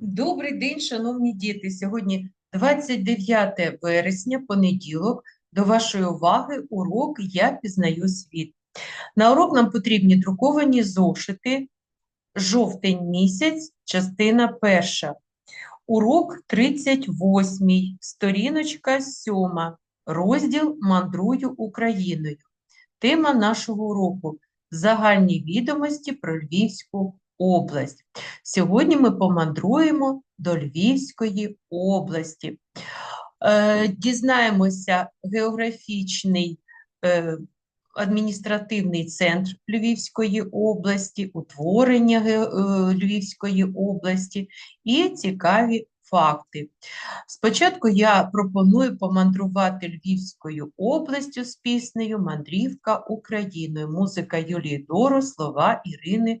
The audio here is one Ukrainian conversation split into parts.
Добрий день, шановні діти. Сьогодні 29 вересня, понеділок. До вашої уваги урок Я пізнаю світ. На урок нам потрібні друковані зошити, жовтень місяць, частина перша. Урок 38, сторіночка 7, розділ Мандрую Україною. Тема нашого уроку Загальні відомості про Львівську область. Сьогодні ми помандруємо до Львівської області. Е, Дізнаємося географічний е, адміністративний центр Львівської області, утворення е, Львівської області і цікаві факти. Спочатку я пропоную помандрувати Львівською областю з піснею Мандрівка Україною. Музика Юлії Доро, слова Ірини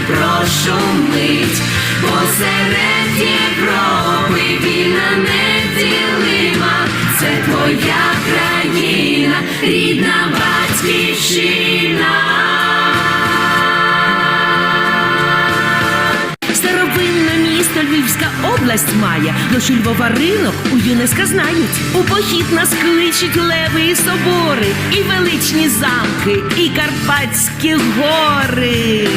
тут Дніпро шумить, посеред Європи вільна неділима, це твоя країна, рідна батьківщина. Старовинне місто Львівська область має, ночі Львова ринок у ЮНЕСКО знають. У похід нас кличуть леви і собори, і величні замки, і Карпатські гори.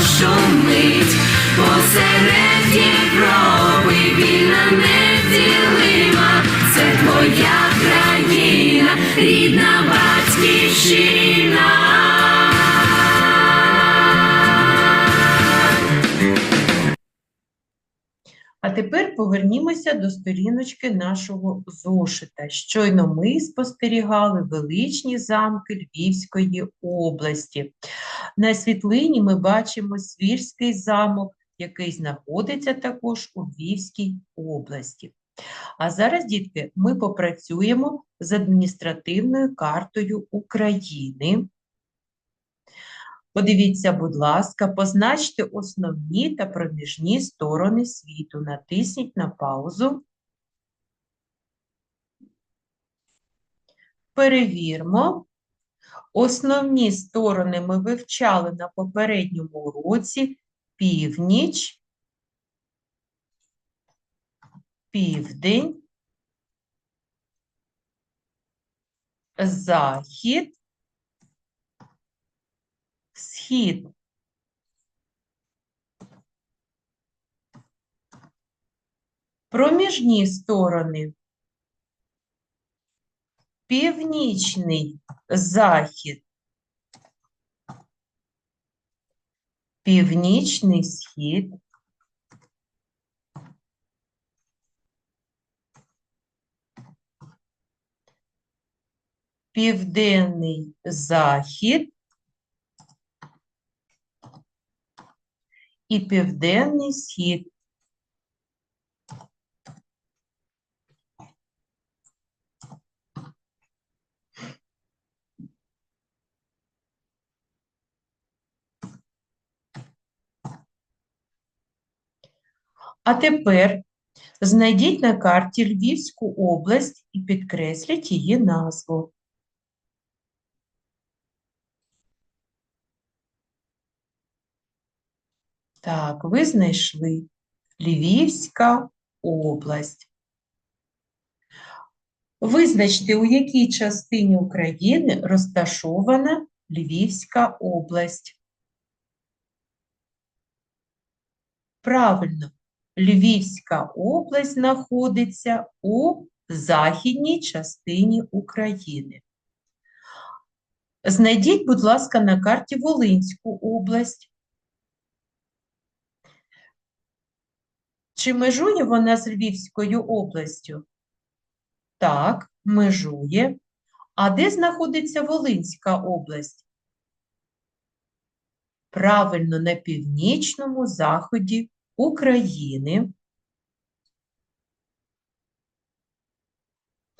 Шумить, посеред Європи вільна неділима, це твоя країна, рідна батьківщина. Тепер повернімося до сторіночки нашого зошита. Щойно ми спостерігали величні замки Львівської області. На світлині ми бачимо Свірський замок, який знаходиться також у Львівській області. А зараз, дітки, ми попрацюємо з адміністративною картою України. Подивіться, будь ласка, позначте основні та проміжні сторони світу. Натисніть на паузу. Перевірмо. Основні сторони ми вивчали на попередньому уроці північ, південь, захід, схід. Проміжні сторони. Північний захід. Північний схід. Південний захід. І південний схід. А тепер знайдіть на карті Львівську область і підкресліть її назву. Так, ви знайшли Львівська область. Визначте, у якій частині України розташована Львівська область. Правильно, Львівська область знаходиться у західній частині України. Знайдіть, будь ласка, на карті Волинську область. Чи межує вона з Львівською областю? Так, межує. А де знаходиться Волинська область? Правильно, на північному заході України.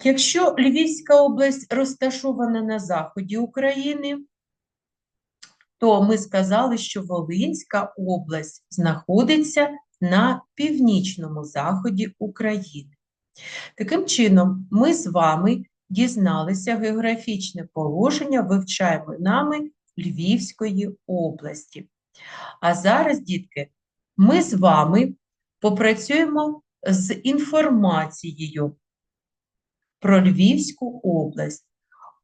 Якщо Львівська область розташована на заході України, то ми сказали, що Волинська область знаходиться на північному заході України. Таким чином, ми з вами дізналися географічне положення вивчаємо нами Львівської області. А зараз, дітки, ми з вами попрацюємо з інформацією про Львівську область.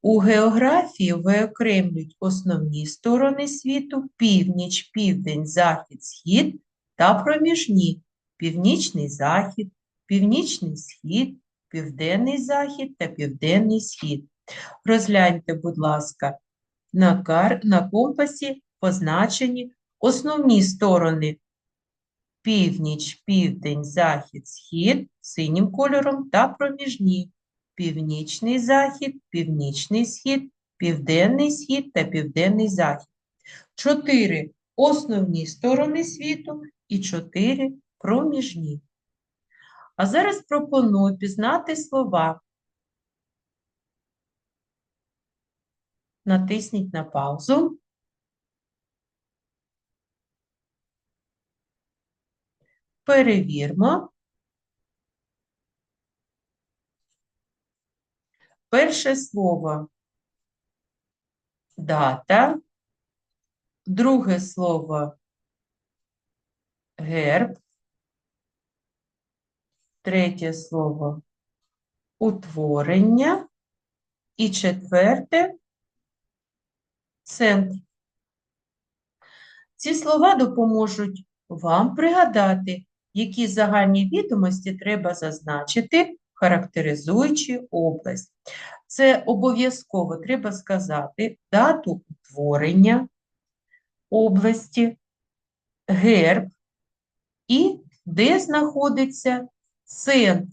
У географії виокремлюють основні сторони світу північ, південь, захід, схід та проміжні північний захід, північний схід, південний захід та південний схід. Розгляньте, будь ласка, на, кар... на компасі позначені основні сторони північ, південь, захід, схід синім кольором та проміжні північний захід, північний схід, південний схід та південний захід. Чотири основні сторони світу і чотири проміжні. А зараз пропоную пізнати слова. Натисніть на паузу. Перевірмо. Перше слово дата, друге слово герб, третє слово. Утворення. І четверте. Центр. Ці слова допоможуть вам пригадати, які загальні відомості треба зазначити, характеризуючи область. Це обов'язково треба сказати дату утворення області, герб і де знаходиться центр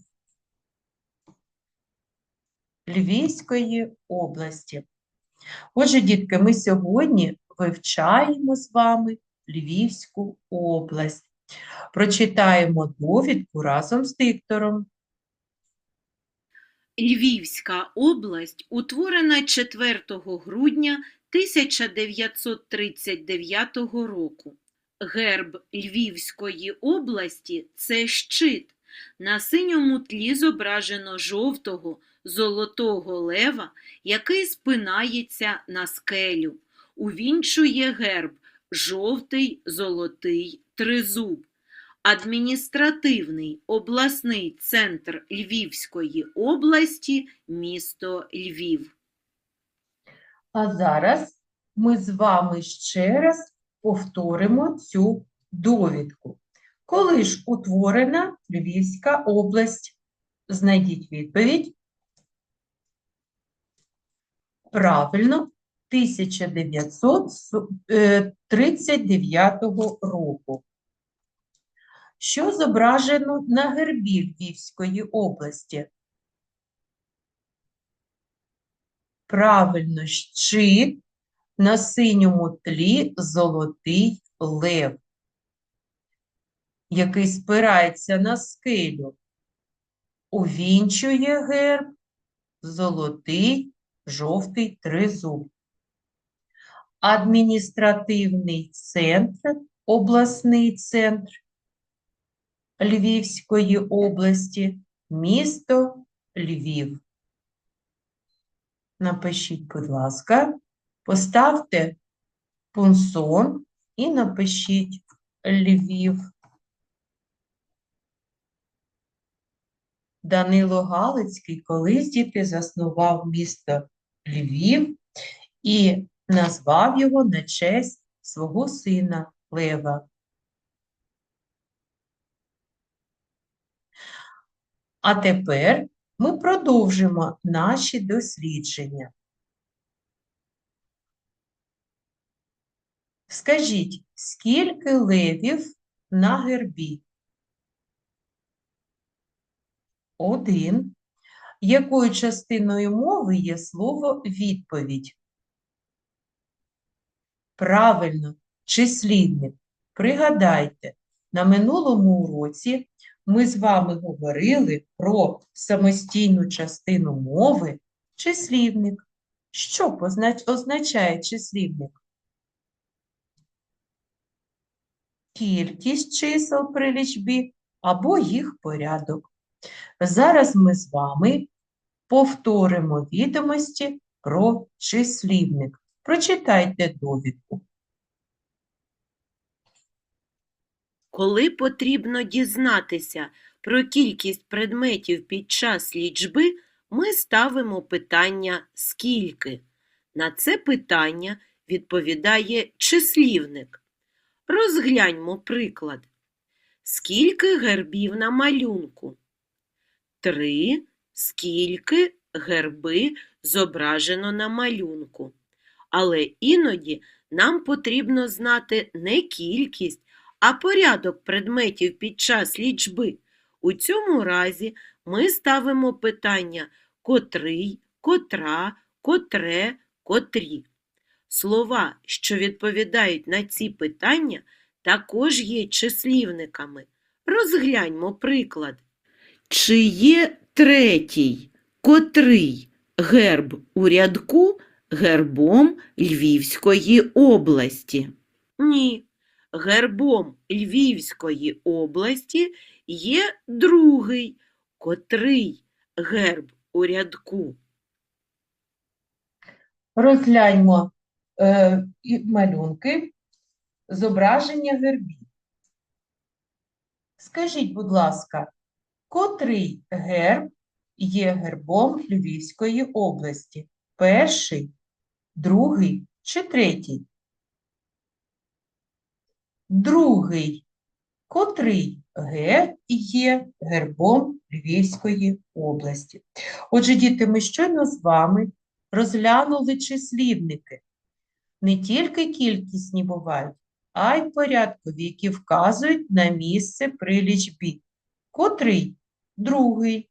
Львівської області. Отже, дітки, ми сьогодні вивчаємо з вами Львівську область. Прочитаємо довідку разом з диктором. Львівська область утворена 4 грудня 1939 року. Герб Львівської області це щит. На синьому тлі зображено жовтого, золотого лева, який спинається на скелю. Увінчує герб жовтий золотий тризуб. Адміністративний обласний центр Львівської області місто Львів. А зараз ми з вами ще раз повторимо цю довідку. Коли ж утворена Львівська область? Знайдіть відповідь. Правильно, 1939 року. Що зображено на гербі Львівської області? Правильно, щит на синьому тлі золотий лев, який спирається на скелю. Увінчує герб золотий жовтий тризуб. Адміністративний центр, обласний центр Львівської області, місто Львів. Напишіть, будь ласка, поставте пунсон і напишіть Львів. Данило Галицький колись діти заснував місто Львів і назвав його на честь свого сина Лева. А тепер ми продовжимо наші дослідження. Скажіть, скільки левів на гербі? Один. Якою частиною мови є слово відповідь? Правильно, числівник. Пригадайте, на минулому уроці ми з вами говорили про самостійну частину мови числівник. Що означає числівник? Кількість чисел при лічбі або їх порядок. Зараз ми з вами повторимо відомості про числівник. Прочитайте довідку. Коли потрібно дізнатися про кількість предметів під час лічби, ми ставимо питання «скільки?». На це питання відповідає числівник. Розгляньмо приклад. Скільки гербів на малюнку? Три. Скільки герби зображено на малюнку? Але іноді нам потрібно знати не кількість, а порядок предметів під час лічби. У цьому разі ми ставимо питання котрий, котра, котре, котрі. Слова, що відповідають на ці питання, також є числівниками. Розгляньмо приклад. Чи є третій, котрий герб у рядку гербом Львівської області? Ні. Гербом Львівської області є другий, котрий герб у рядку. Розгляньмо і малюнки зображення гербів. Скажіть, будь ласка, котрий герб є гербом Львівської області? Перший, другий чи третій? Другий. Котрий герб є гербом Львівської області? Отже, діти, ми щойно з вами розглянули числівники. Не тільки кількісні бувають, а й порядкові, які вказують на місце при лічбі. Котрий? Другий.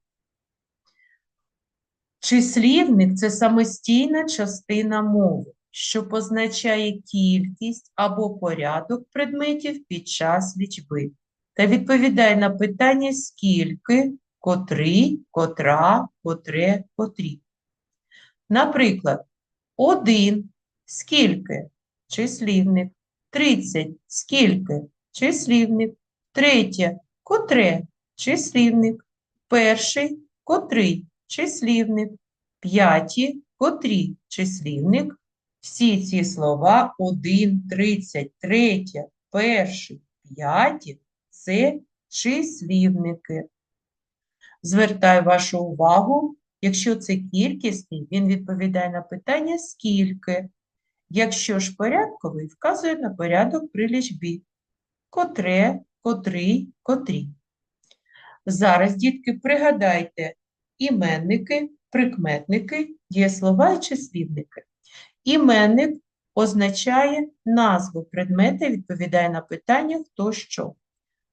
Числівник – це самостійна частина мови, що позначає кількість або порядок предметів під час лічби та відповідає на питання скільки, котрий, котра, котре, котрі. Наприклад, один скільки числівник, 30 скільки числівник, третє котре числівник, перший котрий числівник, п'яті котрі числівник. Всі ці слова 1, 30, третє, перший, п'яті це числівники. Звертаю вашу увагу, якщо це кількісний, він відповідає на питання скільки. Якщо ж порядковий, вказує на порядок при лічбі. Котре, котрий, котрі. Зараз, дітки, пригадайте іменники, прикметники, дієслова і числівники. Іменник означає назву предмета відповідає на питання хто що.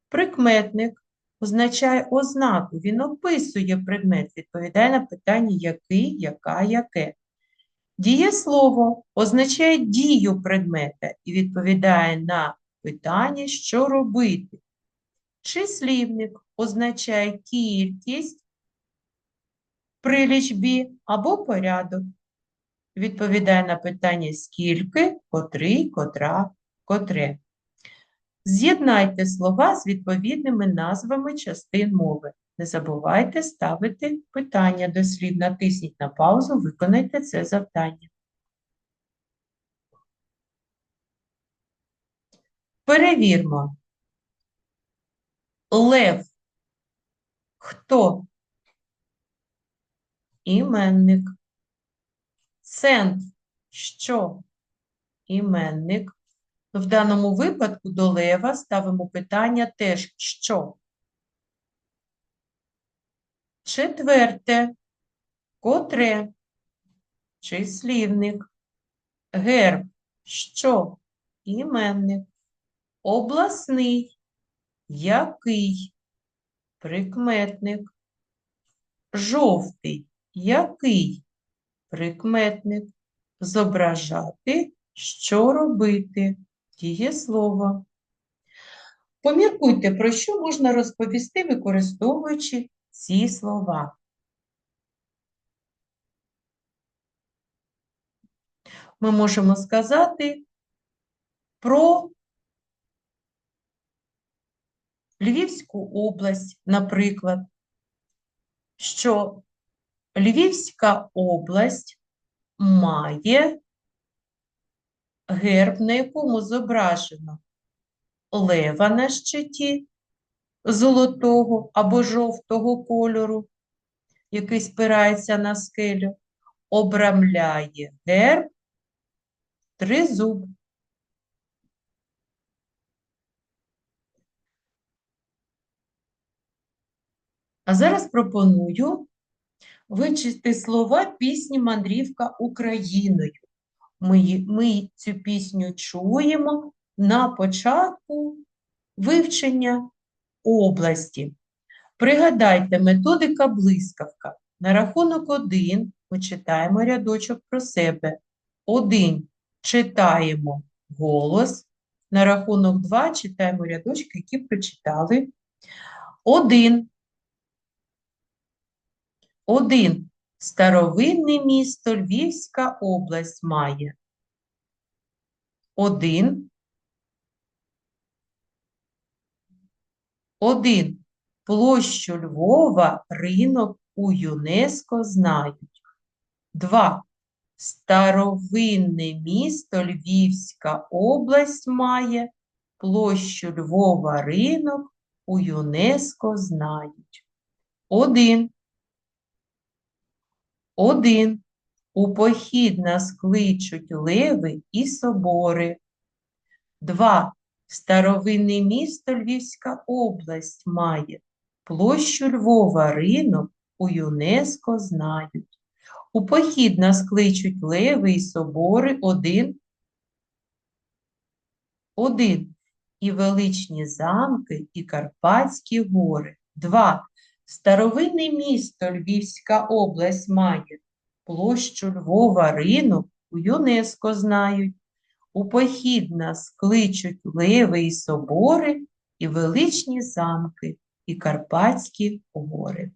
Прикметник означає ознаку, він описує предмет, відповідає на питання який, яка, яке. Дієслово означає дію предмета і відповідає на питання, що робити. Числівник означає кількість при лічбі або порядок. Відповідає на питання скільки, котрий, котра, котре. З'єднайте слова з відповідними назвами частин мови. Не забувайте ставити питання до слів. Натисніть на паузу, виконайте це завдання. Перевірмо. Лев. Хто? Іменник. Центр. Що? Іменник. В даному випадку до лева ставимо питання теж що? Четверте. Котре? Числівник. Герб. Що? Іменник. Обласний. Який? Прикметник. Жовтий. Який? Прикметник. Зображати. Що робити? Дієслово. Поміркуйте, про що можна розповісти, використовуючи ці слова. Ми можемо сказати про Львівську область, наприклад, що Львівська область має герб, на якому зображено лева на щиті золотого або жовтого кольору, який спирається на скелю, обрамляє герб тризуб. А зараз пропоную вичити слова пісні Мандрівка Україною. Ми, ми цю пісню чуємо на початку вивчення області. Пригадайте, методика блискавка. На рахунок один ми читаємо рядочок про себе. Один читаємо голос. На рахунок два читаємо рядочки, які прочитали. Один. Один. Старовинне місто Львівська область має. Один. Один. Площу Львова ринок у ЮНЕСКО знають. Два. Старовинне місто Львівська область має. Площу Львова ринок у ЮНЕСКо знають. Один. Один. У похід нас кличуть леви і собори. Два. Старовинне місто Львівська область має. Площу Львова ринок у ЮНЕСКо знають. У похід нас кличуть леви і собори один. Один. І величні замки, і Карпатські гори. Два. Старовинне місто Львівська область має. Площу Львова ринок у ЮНЕСКо знають. У похід нас кличуть леви і собори, і величні замки, і Карпатські гори.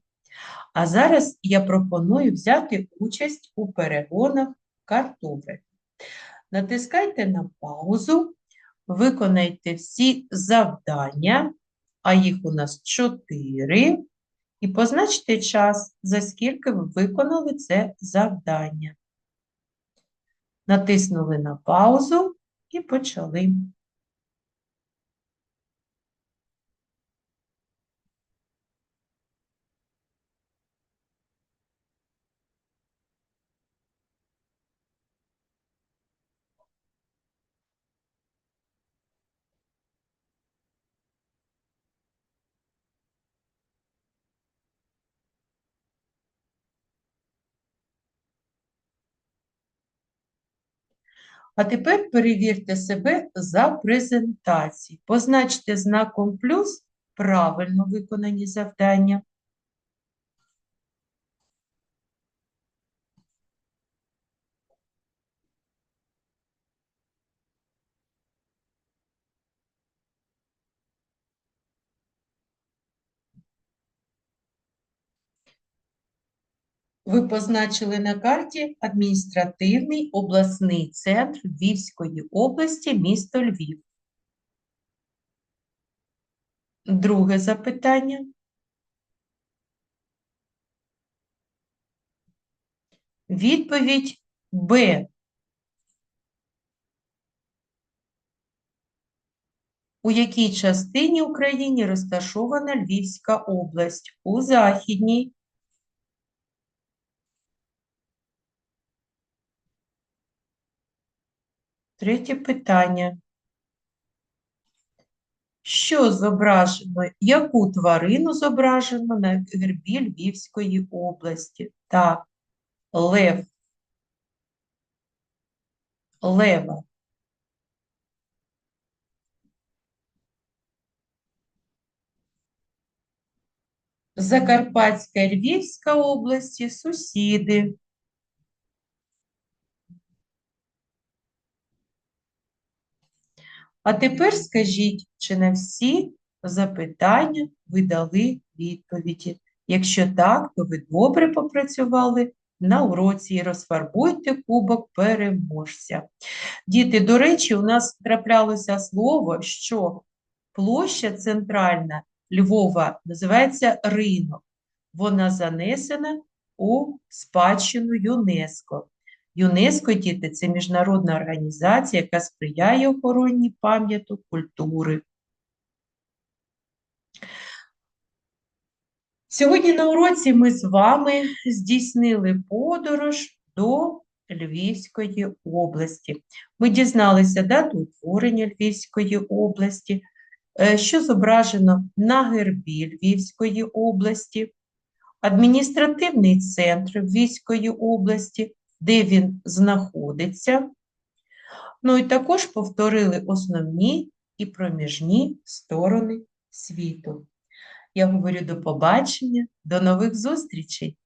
А зараз я пропоную взяти участь у перегонах картографії. Натискайте на паузу, виконайте всі завдання, а їх у нас чотири, і позначте час, за скільки ви виконали це завдання. Натиснули на паузу і почали. А тепер перевірте себе за презентації. Позначте знаком плюс правильно виконані завдання. Ви позначили на карті адміністративний обласний центр Львівської області, місто Львів. Друге запитання. Відповідь Б. У якій частині України розташована Львівська область? У західній. Третє питання. Що зображено, яку тварину зображено на гербі Львівської області? Так, лев. Лева. Закарпатська Львівська області сусіди. А тепер скажіть, чи на всі запитання ви дали відповіді? Якщо так, то ви добре попрацювали на уроці і розфарбуйте кубок переможця. Діти, до речі, у нас траплялося слово, що площа центральна Львова називається ринок. Вона занесена у спадщину ЮНЕСКО. ЮНЕСКО, діти, це міжнародна організація, яка сприяє охороні пам'яток культури. Сьогодні на уроці ми з вами здійснили подорож до Львівської області. Ми дізналися дату утворення Львівської області, е, що зображено на гербі Львівської області, адміністративний центр Львівської області, де він знаходиться. Ну і також повторили основні і проміжні сторони світу. Я говорю до побачення, до нових зустрічей!